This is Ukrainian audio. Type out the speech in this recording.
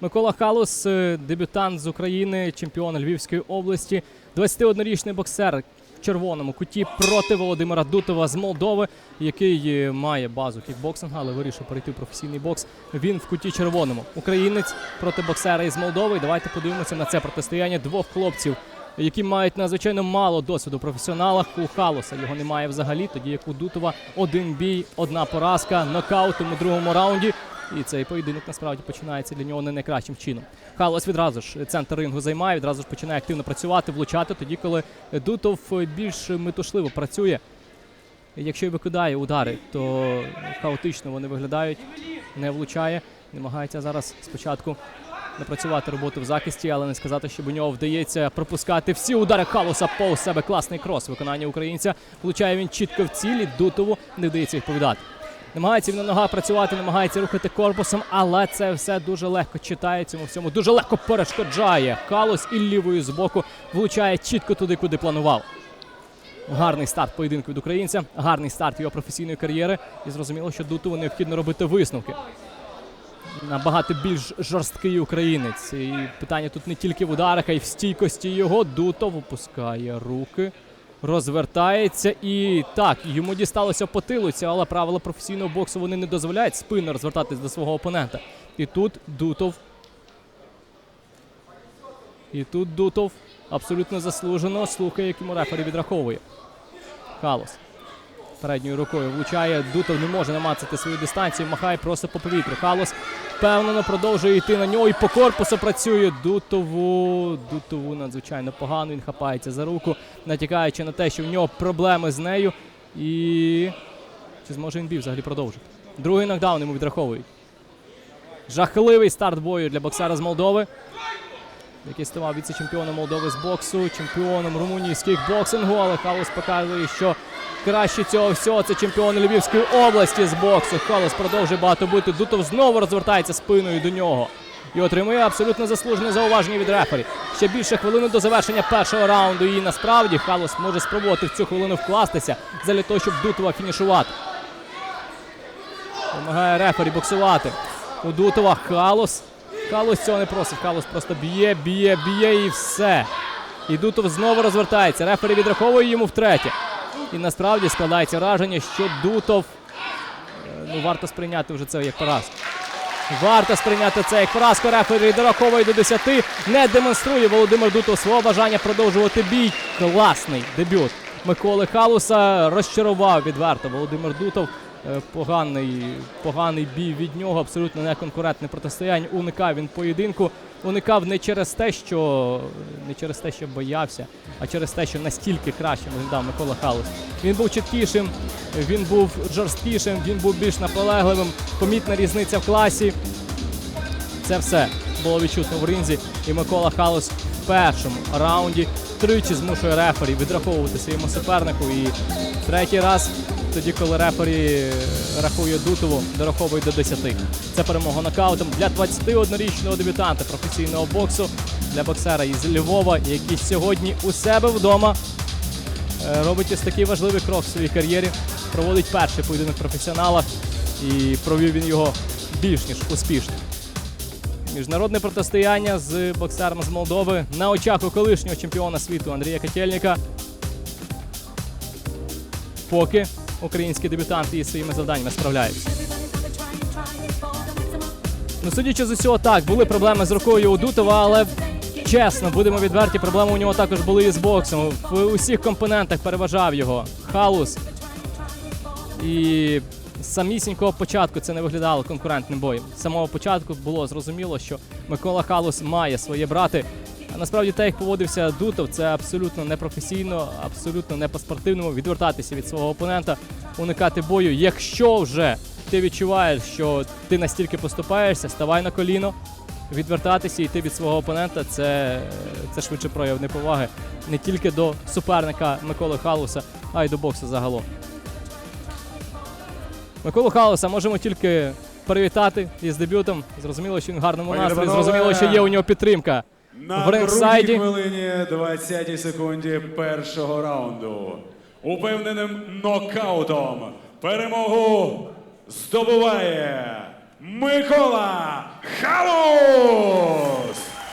Микола Халус, е, дебютант з України, чемпіон Львівської області, 21-річний боксер в червоному куті проти Володимира Дутова з Молдови, який е, має базу кікбоксингу, але вирішив перейти в професійний бокс. Він в куті червоному. Українець проти боксера із Молдови. Давайте подивимося на це протистояння двох хлопців, які мають надзвичайно мало досвіду професіоналах. У Халоса його немає взагалі. Тоді як у Дутова один бій, одна поразка, нокаутом у другому раунді. І цей поєдинок насправді починається для нього не найкращим чином. Халос відразу ж центр рингу займає, відразу ж починає активно працювати, влучати тоді, коли Дутов більш метушливо працює. Якщо й викидає удари, то хаотично вони виглядають, не влучає. Намагається зараз спочатку напрацювати роботу в захисті, але не сказати, щоб у нього вдається пропускати всі удари Халоса по себе. Класний крос виконання українця. Влучає він чітко в цілі. Дутову не вдається відповідати. Намагається він на ногах працювати, намагається рухати корпусом, але це все дуже легко читає цьому всьому. Дуже легко перешкоджає. Халос і лівою з боку влучає чітко туди, куди планував. Гарний старт поєдинку від українця, гарний старт його професійної кар'єри. І зрозуміло, що Дутову необхідно робити висновки. Набагато більш жорсткий українець. І питання тут не тільки в ударах, а й в стійкості його. Дутов опускає руки, розвертається і так, йому дісталося по тилуці, але правила професійного боксу вони не дозволяють спинно розвертатись до свого опонента. І тут Дутов. І тут Дутов абсолютно заслужено слухає, як йому рефері відраховує. Халос. Передньою рукою влучає. Дутов не може намацати свою дистанцію, махає просто по повітрю. Халос впевнено продовжує йти на нього і по корпусу працює. Дутову. Дутову надзвичайно погано. Він хапається за руку, натякаючи на те, що в нього проблеми з нею. І чи зможе він бій взагалі продовжити? Другий нокдаун йому відраховують. Жахливий старт бою для боксера з Молдови який ставав віце-чемпіоном Молдови з боксу, чемпіоном Румунії з кікбоксингу, але Халус показує, що краще цього всього це чемпіон Львівської області з боксу. Халус продовжує багато бути. Дутов знову розвертається спиною до нього. І отримує абсолютно заслужене зауваження від рефері. Ще більше хвилини до завершення першого раунду. І насправді Халус може спробувати в цю хвилину вкластися для того, щоб Дутова фінішувати. Помагає рефері боксувати. У Дутова Халус. Халус цього не просить. Халус просто б'є, б'є, б'є і все. І Дутов знову розвертається. Рефері відраховує йому втретє. І насправді складається враження, що Дутов. е, Ну, варто сприйняти вже це як поразку. Варто сприйняти це як поразку. Рефері дораховує до 10. Не демонструє Володимир Дутов свого бажання продовжувати бій. Класний дебют Миколи Халуса розчарував відверто Володимир Дутов. Е, Поганий, поганий бій від нього, абсолютно неконкурентне протистояння. Уникав він поєдинку. Уникав не через те, що не через те, що боявся, а через те, що настільки краще виглядав Микола Халус. Він був чіткішим, він був жорсткішим, він був більш наполегливим. Помітна різниця в класі. Це все було відчутно в ринзі. І Микола Халус в першому раунді тричі змушує рефері відраховувати своєму супернику. І третій раз, тоді, коли рефері е, рахує Дутову, дораховує до 10. Це перемога нокаутом для 21-річного дебютанта професійного боксу, для боксера із Львова, який сьогодні у себе вдома е, робить ось такий важливий крок в своїй кар'єрі. Проводить перший поєдинок в професіоналах і провів він його більш ніж успішно. Міжнародне протистояння з боксером з Молдови на очах у колишнього чемпіона світу Андрія Котельника. Поки українські дебютанти із своїми завданнями справляються. Ну, судячи з усього, так, були проблеми з рукою у Дутова, але чесно, будемо відверті, проблеми у нього також були і з боксом. В усіх компонентах переважав його халус. І з самісінького початку це не виглядало конкурентним боєм. З самого початку було зрозуміло, що Микола Халус має своє брати. Насправді те, як поводився Дутов, це абсолютно непрофесійно, абсолютно не по-спортивному відвертатися від свого опонента, уникати бою. Якщо вже ти відчуваєш, що ти настільки поступаєшся, ставай на коліно, відвертатися і йти від свого опонента це, це швидше прояв неповаги не тільки до суперника Миколи Халуса, а й до боксу загалом. Миколу Халуса можемо тільки привітати із дебютом. Зрозуміло, що він в гарному настрої. Зрозуміло, що є у нього підтримка. На В другій хвилині 20 секунді першого раунду. Упевненим нокаутом перемогу здобуває Микола Халус!